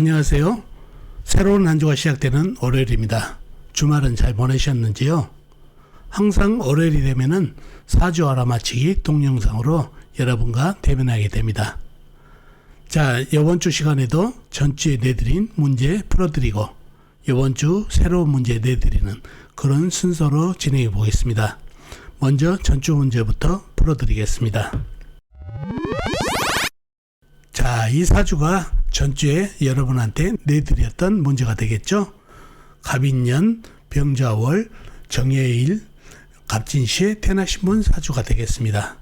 안녕하세요. 새로운 한 주가 시작되는 월요일입니다. 주말은 잘 보내셨는지요? 항상 월요일이 되면은 사주 알아 맞히기 동영상으로 여러분과 대면하게 됩니다. 자, 이번 주 시간에도 전주에 내드린 문제 풀어드리고 이번 주 새로운 문제 내드리는 그런 순서로 진행해 보겠습니다. 먼저 전주 문제부터 풀어드리겠습니다. 자, 이 사주가 전주에 여러분한테 내드렸던 문제가 되겠죠? 갑인년, 병자월, 정해일, 갑진시에 태어나신 분 사주가 되겠습니다.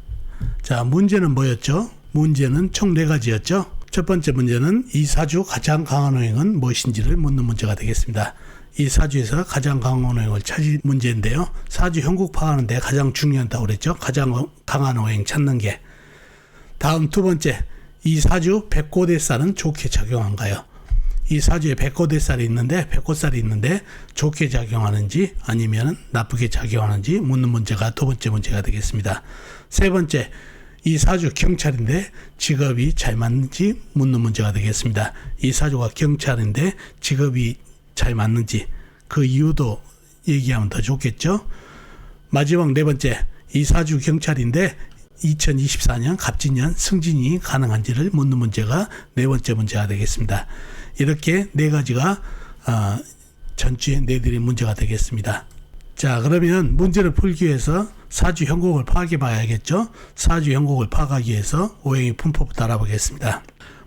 자, 문제는 뭐였죠? 문제는 총 네 가지였죠? 첫 번째 문제는 이 사주 가장 강한 호행은 무엇인지를 묻는 문제가 되겠습니다. 이 사주에서 가장 강한 호행을 찾을 문제인데요. 사주 형국 파하는데 가장 중요하다고 그랬죠? 가장 강한 호행 찾는 게. 다음 두 번째, 이 사주 백고대살은 좋게 작용한가요? 이 사주에 백고대살이 있는데 백고살이 있는데 좋게 작용하는지 아니면 나쁘게 작용하는지 묻는 문제가 두 번째 문제가 되겠습니다. 세 번째, 이 사주 경찰인데 직업이 잘 맞는지 묻는 문제가 되겠습니다. 이 사주가 경찰인데 직업이 잘 맞는지 그 이유도 얘기하면 더 좋겠죠. 마지막 네 번째, 이 사주 경찰인데 2024년 갑진년 승진이 가능한지를 묻는 문제가 네 번째 문제가 되겠습니다. 이렇게 네 가지가 어, 전주에 내드린 문제가 되겠습니다. 자 그러면 문제를 풀기 위해서 사주 형국을 파악해 봐야겠죠. 사주 형국을 파악하기 위해서 오행이 분포부터 알아보겠습니다.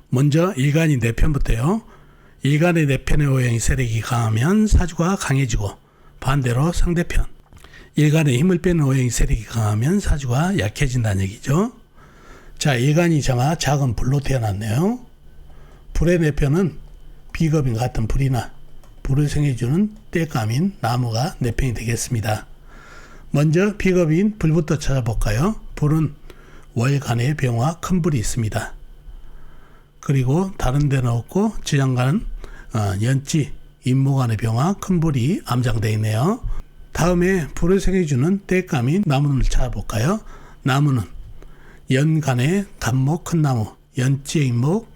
먼저 일간이 네 편부터요. 일간의 네 편의 오행이 세력이 강하면 사주가 강해지고 반대로 상대편 일간의 힘을 빼는 오행이 세력이 강하면 사주가 약해진다는 얘기죠. 자, 일간이 정화 작은 불로 태어났네요. 불의 내편은 비겁인 같은 불이나 불을 생해주는 떼감인 나무가 내편이 되겠습니다. 먼저 비겁인 불부터 찾아볼까요? 불은 월간의 병화 큰 불이 있습니다. 그리고 다른 데는 없고 지장간은 어, 연지, 임모간의 병화 큰 불이 암장되어 있네요. 다음에 불을 생해주는 떼감인 나무를 찾아볼까요? 나무는 연간의 간목 큰 나무, 연지의 임목,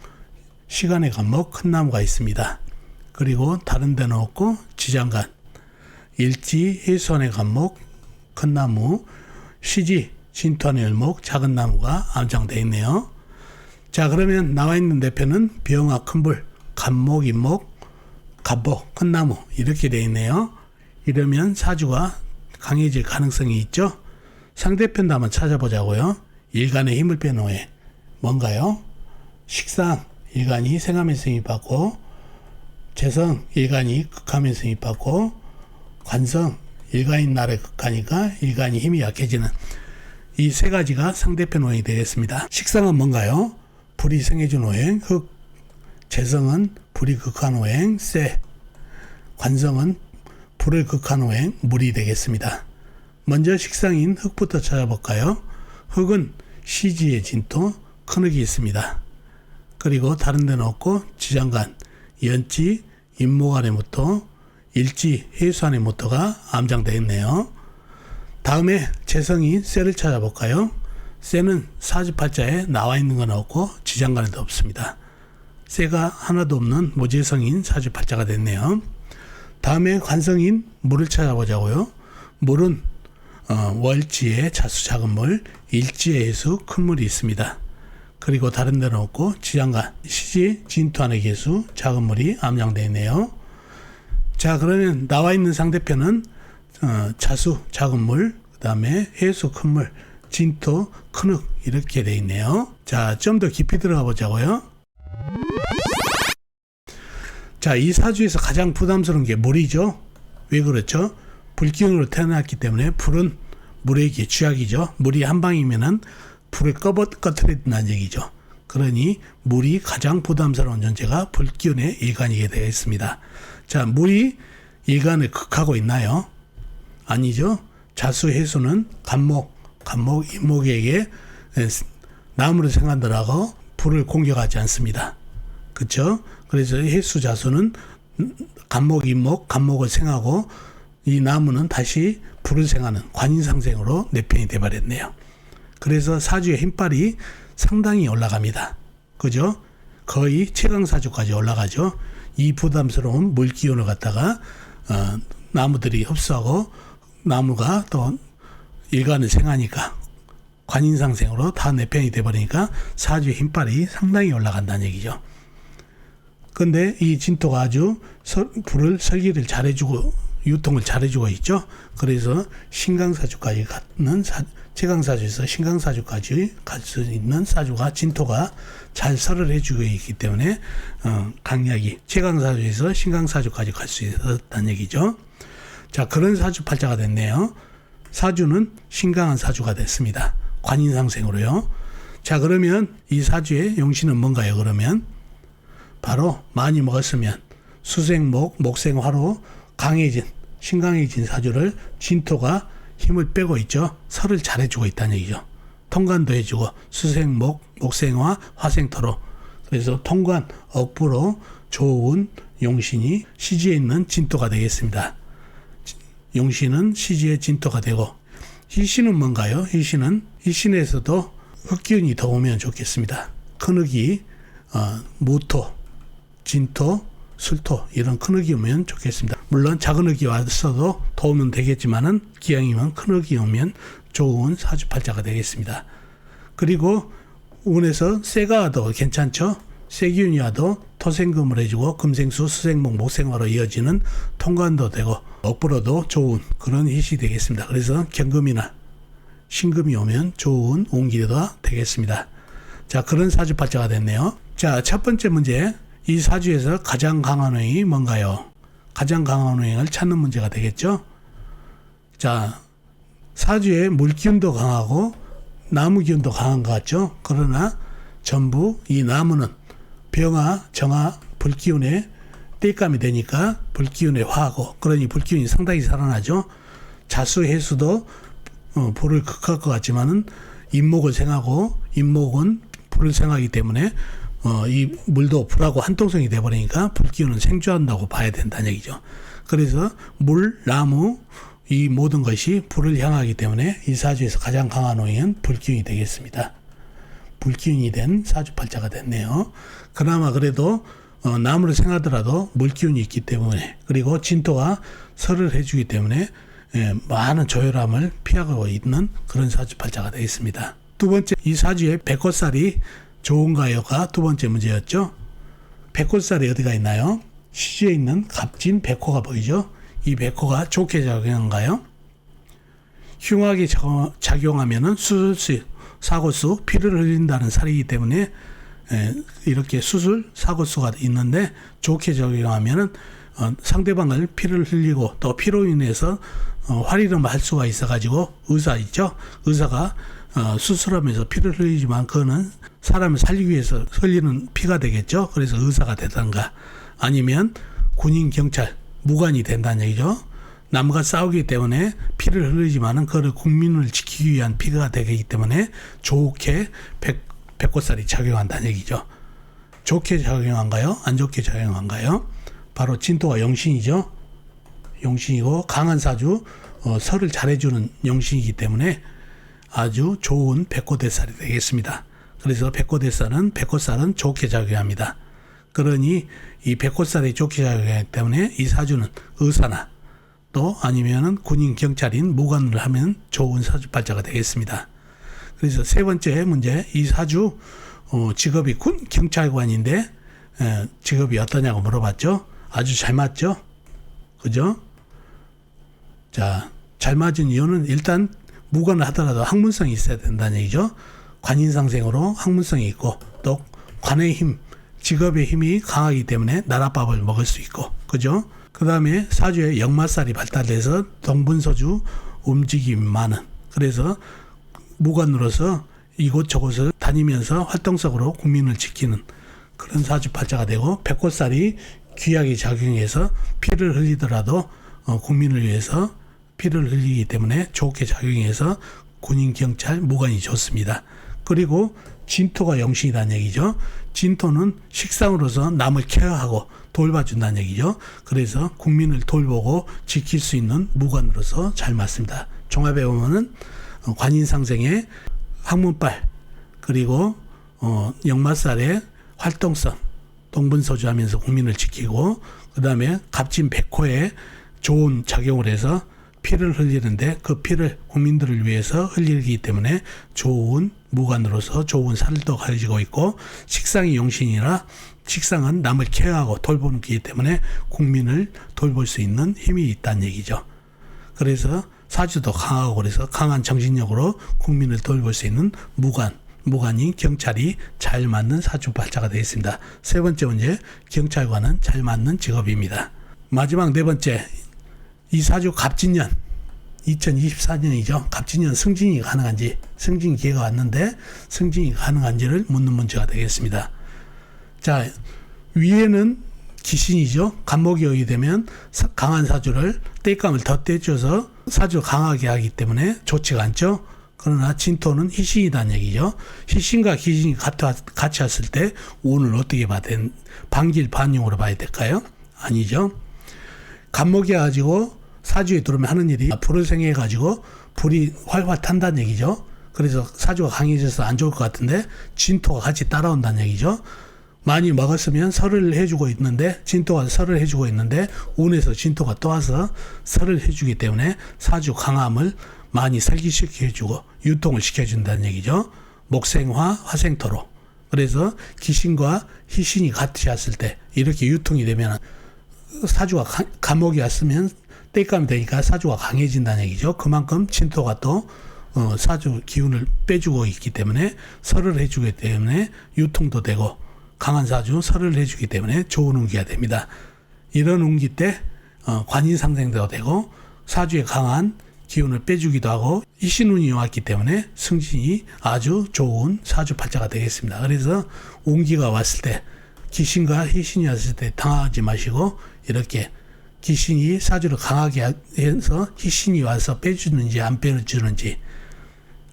시간의 간목 큰 나무가 있습니다. 그리고 다른 데는 없고 지장간, 일지 해수원의 간목 큰 나무, 시지 진토안의 열목 작은 나무가 암장되어 있네요. 자 그러면 나와 있는 대표는 병화 큰불, 간목, 임목, 갑목, 큰 나무 이렇게 되어 있네요. 이러면 사주가 강해질 가능성이 있죠. 상대편도 한번 찾아보자고요. 일간의 힘을 빼놓에 뭔가요? 식상 일간이 생하면서 힘 받고 재성 일간이 극하면서 힘 받고 관성 일간인 날에 극하니까 일간이 힘이 약해지는 이 세 가지가 상대편 오행이 되겠습니다. 식상은 뭔가요? 불이 생해준 오행, 흑, 재성은 불이 극한 오행, 세, 관성은 불을 극한 후에 물이 되겠습니다. 먼저 식상인 흙부터 찾아볼까요? 흙은 시지의 진토, 큰 흙이 있습니다. 그리고 다른 데는 없고 지장간, 연지, 임모간의 모토, 일지, 해수안의 모토가 암장되어 있네요. 다음에 재성이 쇠를 찾아볼까요? 쇠는 사주팔자에 나와 있는 건 없고 지장간에도 없습니다. 쇠가 하나도 없는 모재성인 사주팔자가 됐네요. 다음에 관성인 물을 찾아보자고요. 물은 어, 월지에 자수 작은 물, 일지에 해수 큰 물이 있습니다. 그리고 다른 데는 없고 지장간, 시지, 진토 안의 개수 작은 물이 암양되어 있네요. 자 그러면 나와 있는 상대편은 어, 자수 작은 물, 그 다음에 해수 큰 물, 진토 큰흙 이렇게 되어 있네요. 자 좀 더 깊이 들어가 보자고요. 자, 이 사주에서 가장 부담스러운 게 물이죠. 왜 그렇죠? 불기운으로 태어났기 때문에 불은 물에게 쥐약이죠. 물이 한 방이면은 불을 꺼버, 꺼트려 든다는 얘기죠. 그러니 물이 가장 부담스러운 존재가 불기운의 일간이게 되어 있습니다. 자, 물이 일간을 극하고 있나요? 아니죠. 자수 해수는 간목, 간목, 임목에게 나무를 생각하더라고 불을 공격하지 않습니다. 그렇죠? 그래서 해수 자수는 간목, 임목, 간목을 생하고 이 나무는 다시 불을 생하는 관인상생으로 내편이 돼버렸네요. 그래서 사주의 힘빨이 상당히 올라갑니다. 그죠? 거의 최강사주까지 올라가죠. 이 부담스러운 물 기운을 갖다가 어, 나무들이 흡수하고 나무가 또 일간을 생하니까 관인상생으로 다 내편이 돼버리니까 사주의 힘빨이 상당히 올라간다는 얘기죠. 근데 이 진토가 아주 설- 불을 설계를 잘해주고 유통을 잘해주고 있죠. 그래서 신강사주까지 갖는 사, 최강사주에서 신강사주까지 갈 수 있는 사주가 진토가 잘 설을 해주고 있기 때문에 어, 강약이 최강사주에서 신강사주까지 갈 수 있었다는 얘기죠. 자 그런 사주 팔자가 됐네요. 사주는 신강한 사주가 됐습니다. 관인상생으로요. 자 그러면 이 사주의 용신은 뭔가요? 그러면 바로 많이 먹었으면 수생목, 목생화로 강해진 신강해진 사주를 진토가 힘을 빼고 있죠. 설을 잘해주고 있다는 얘기죠. 통관도 해주고 수생목, 목생화, 화생토로 그래서 통관, 억부로 좋은 용신이 시지에 있는 진토가 되겠습니다. 용신은 시지의 진토가 되고 희신은 뭔가요? 희신은 희신에서도 흑기운이 더 오면 좋겠습니다. 큰 흑이 어, 무토, 진토, 술토 이런 큰 흑이 오면 좋겠습니다. 물론 작은 흑이 왔어도 도우면 되겠지만은 기왕이면 큰 흑이 오면 좋은 사주팔자가 되겠습니다. 그리고 운에서 세가 와도 괜찮죠. 세기운이 와도 토생금을 해주고 금생수, 수생목, 목생화로 이어지는 통관도 되고 억부로도 좋은 그런 hit이 되겠습니다. 그래서 경금이나 신금이 오면 좋은 운기가 되겠습니다. 자, 그런 사주팔자가 됐네요. 자, 첫 번째 문제. 이 사주에서 가장 강한 호행이 뭔가요? 가장 강한 호행을 찾는 문제가 되겠죠? 자, 사주에 물기운도 강하고 나무 기운도 강한 것 같죠? 그러나 전부 이 나무는 병화, 정화, 불기운에 땔감이 되니까 불기운에 화하고 그러니 불기운이 상당히 살아나죠. 자수 해수도 어, 불을 극할 것 같지만은 인목을 생하고 인목은 불을 생하기 때문에 어, 이 물도 불하고 한통성이 돼버리니까 불기운은 생존한다고 봐야 된다는 얘기죠. 그래서 물, 나무 이 모든 것이 불을 향하기 때문에 이 사주에서 가장 강한 호행은 불기운이 되겠습니다. 불기운이 된 사주팔자가 됐네요. 그나마 그래도 어, 나무를 생하더라도 물기운이 있기 때문에 그리고 진토가 설을 해주기 때문에 예, 많은 조혈함을 피하고 있는 그런 사주팔자가 되겠습니다. 두 번째 이 사주의 백꽃살이 좋은가요가 두 번째 문제였죠. 백꽃살이 어디가 있나요? 시주에 있는 갑진 백호가 보이죠? 이 백호가 좋게 작용한가요? 흉하게 자- 작용하면은 수술수, 사고수, 피를 흘린다는 살이기 때문에 에, 이렇게 수술, 사고수가 있는데 좋게 작용하면은 어, 상대방을 피를 흘리고 또 피로 인해서 어, 활이름을 할 수가 있어가지고 의사 있죠? 의사가 어, 수술하면서 피를 흘리지만 그거는 사람을 살리기 위해서 흘리는 피가 되겠죠? 그래서 의사가 되던가 아니면 군인, 경찰, 무관이 된다는 얘기죠. 남과 싸우기 때문에 피를 흘리지만은 그를 국민을 지키기 위한 피가 되기 때문에 좋게 백, 백꽃살이 작용한다는 얘기죠. 좋게 작용한가요? 안 좋게 작용한가요? 바로 진토가 영신이죠. 영신이고 강한 사주 어, 설을 잘해주는 영신이기 때문에 아주 좋은 백꽃대살이 되겠습니다. 그래서 백꽃대살은 백꽃살은 좋게 작용합니다. 그러니 이 백꽃살이 좋게 작용하기 때문에 이 사주는 의사나 또 아니면은 군인 경찰인 무관을 하면 좋은 사주팔자가 되겠습니다. 그래서 세 번째 문제 이 사주 어, 직업이 군 경찰관인데 에, 직업이 어떠냐고 물어봤죠. 아주 잘 맞죠. 그죠? 자, 잘 맞은 이유는 일단 무관을 하더라도 학문성이 있어야 된다는 얘기죠. 관인상생으로 학문성이 있고 또 관의 힘, 직업의 힘이 강하기 때문에 나라밥을 먹을 수 있고 그죠? 그 다음에 사주에 역마살이 발달돼서 동분서주 움직임이 많은 그래서 무관으로서 이곳 저곳을 다니면서 활동적으로 국민을 지키는 그런 사주팔자가 되고 백꽃살이 귀하게 작용해서 피를 흘리더라도 어, 국민을 위해서 피를 흘리기 때문에 좋게 작용해서 군인 경찰 무관이 좋습니다. 그리고 진토가 영신이라는 얘기죠. 진토는 식상으로서 남을 케어하고 돌봐준다는 얘기죠. 그래서 국민을 돌보고 지킬 수 있는 무관으로서 잘 맞습니다. 종합해 보면은 어, 관인상생의 학문빨 그리고 어, 역마살의 활동성 동분서주하면서 국민을 지키고 그 다음에 갑진 백호에 좋은 작용을 해서 피를 흘리는데 그 피를 국민들을 위해서 흘리기 때문에 좋은 무관으로서 좋은 살도 가지고 있고 식상이 용신이라 식상은 남을 케어하고 돌보는 기기 때문에 국민을 돌볼 수 있는 힘이 있다는 얘기죠. 그래서 사주도 강하고 그래서 강한 정신력으로 국민을 돌볼 수 있는 무관, 무관이 경찰이 잘 맞는 사주 발자가 되어 있습니다. 세 번째 문제, 경찰관은 잘 맞는 직업입니다. 마지막 네 번째, 이 사주 갑진년 2024년이죠. 갑진년 승진이 가능한지 승진 기회가 왔는데 승진이 가능한지를 묻는 문제가 되겠습니다. 자 위에는 기신이죠. 간목이 오게 되면 사- 강한 사주를 떼감을 더 떼줘서 사주 강하게 하기 때문에 좋지가 않죠. 그러나 진토는 희신이다는 얘기죠. 희신과 기신이 같이 왔을 때 운을 어떻게 봐야 된 반길 반용으로 봐야 될까요? 아니죠. 간목이 가지고 사주에 들어오면 하는 일이 불을 생해 가지고 불이 활활 탄다는 얘기죠. 그래서 사주가 강해져서 안 좋을 것 같은데 진토가 같이 따라온다는 얘기죠. 많이 먹었으면 설을 해주고 있는데 진토가 설을 해주고 있는데 운에서 진토가 또 와서 설을 해주기 때문에 사주 강함을 많이 설기시켜 주고 유통을 시켜준다는 얘기죠. 목생화 화생토로 그래서 기신과 희신이 같이 왔을 때 이렇게 유통이 되면 사주가 가- 감옥이 왔으면 떼감이 되니까 사주가 강해진다는 얘기죠. 그만큼 진토가 또 어, 사주 기운을 빼주고 있기 때문에 설을 해주기 때문에 유통도 되고 강한 사주 설을 해주기 때문에 좋은 운기가 됩니다. 이런 운기 때 어, 관인 상생도 되고 사주에 강한 기운을 빼주기도 하고 이신운이 왔기 때문에 승진이 아주 좋은 사주 팔자가 되겠습니다. 그래서 운기가 왔을 때 귀신과 희신이 왔을 때 당하지 마시고 이렇게 귀신이 사주를 강하게 해서 희신이 와서 빼주는지 안 빼주는지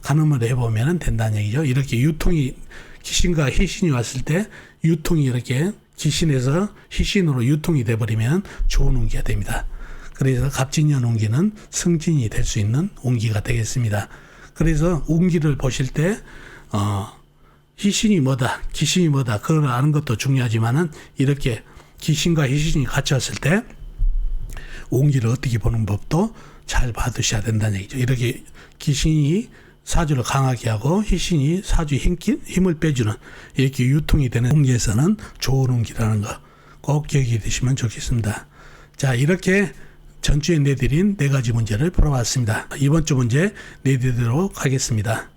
가늠을 해보면 된다는 얘기죠. 이렇게 유통이 귀신과 희신이 왔을 때 유통이 이렇게 귀신에서 희신으로 유통이 돼버리면 좋은 운기가 됩니다. 그래서 갑진년 운기는 승진이 될 수 있는 운기가 되겠습니다. 그래서 운기를 보실 때 어, 희신이 뭐다, 귀신이 뭐다, 그걸 아는 것도 중요하지만은 이렇게 귀신과 희신이 왔을 때 온기를 어떻게 보는 법도 잘 받으셔야 된다는 얘기죠. 이렇게 귀신이 사주를 강하게 하고 희신이 사주 힘, 힘을 빼주는 이렇게 유통이 되는 운기에서는 좋은 운기라는 거 꼭 기억해 두시면 좋겠습니다. 자, 이렇게 전주에 내드린 네 가지 문제를 풀어봤습니다. 이번 주 문제 내드리도록 하겠습니다.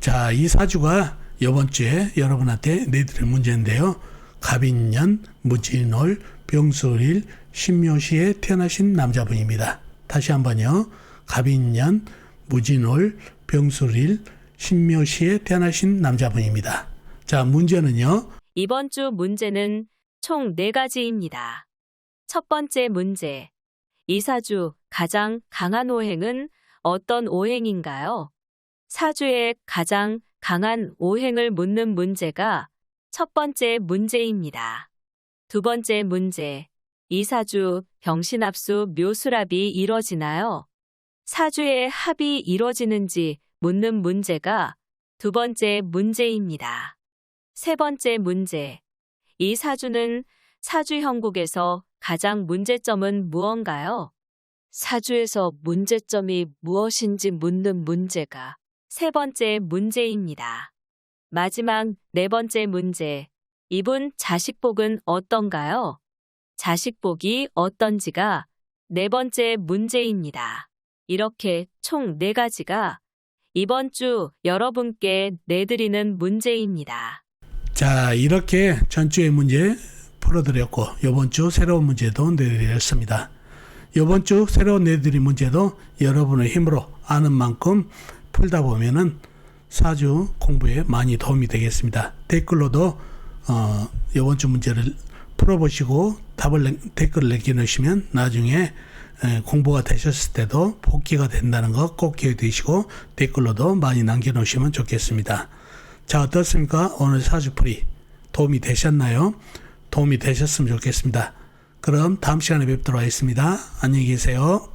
자, 이 사주가 이번 주에 여러분한테 내드릴 문제인데요. 갑인년, 무진월, 병술일, 신묘시에 태어나신 남자분입니다. 다시 한번요. 갑인년, 무진월, 병술일, 신묘시에 태어나신 남자분입니다. 자, 문제는요. 이번 주 문제는 총 4가지입니다. 첫 번째 문제. 이 사주 가장 강한 오행은 어떤 오행인가요? 사주의 가장 강한 오행을 묻는 문제가 첫 번째 문제입니다. 두 번째 문제. 이 사주 병신합수 묘수랍이 이뤄지나요? 사주의 합이 이뤄지는지 묻는 문제가 두 번째 문제입니다. 세 번째 문제. 이 사주는 사주 형국에서 가장 문제점은 무언가요? 사주에서 문제점이 무엇인지 묻는 문제가 세 번째 문제입니다. 마지막 네 번째 문제. 이분 자식복은 어떤가요? 자식복이 어떤지가 네 번째 문제입니다. 이렇게 총 네 가지가 이번 주 여러분께 내드리는 문제입니다. 자, 이렇게 전주의 문제 풀어드렸고, 이번 주 새로운 문제도 내드렸습니다. 이번 주 새로운 내드린 문제도 여러분의 힘으로 아는 만큼 풀다 보면은 사주 공부에 많이 도움이 되겠습니다. 댓글로도, 어, 이번 주 문제를 풀어보시고 답을 내- 댓글을 남겨놓으시면 나중에 에, 공부가 되셨을 때도 복귀가 된다는 거 꼭 기억해 두시고 댓글로도 많이 남겨놓으시면 좋겠습니다. 자, 어떻습니까? 오늘 사주풀이 도움이 되셨나요? 도움이 되셨으면 좋겠습니다. 그럼 다음 시간에 뵙도록 하겠습니다. 안녕히 계세요.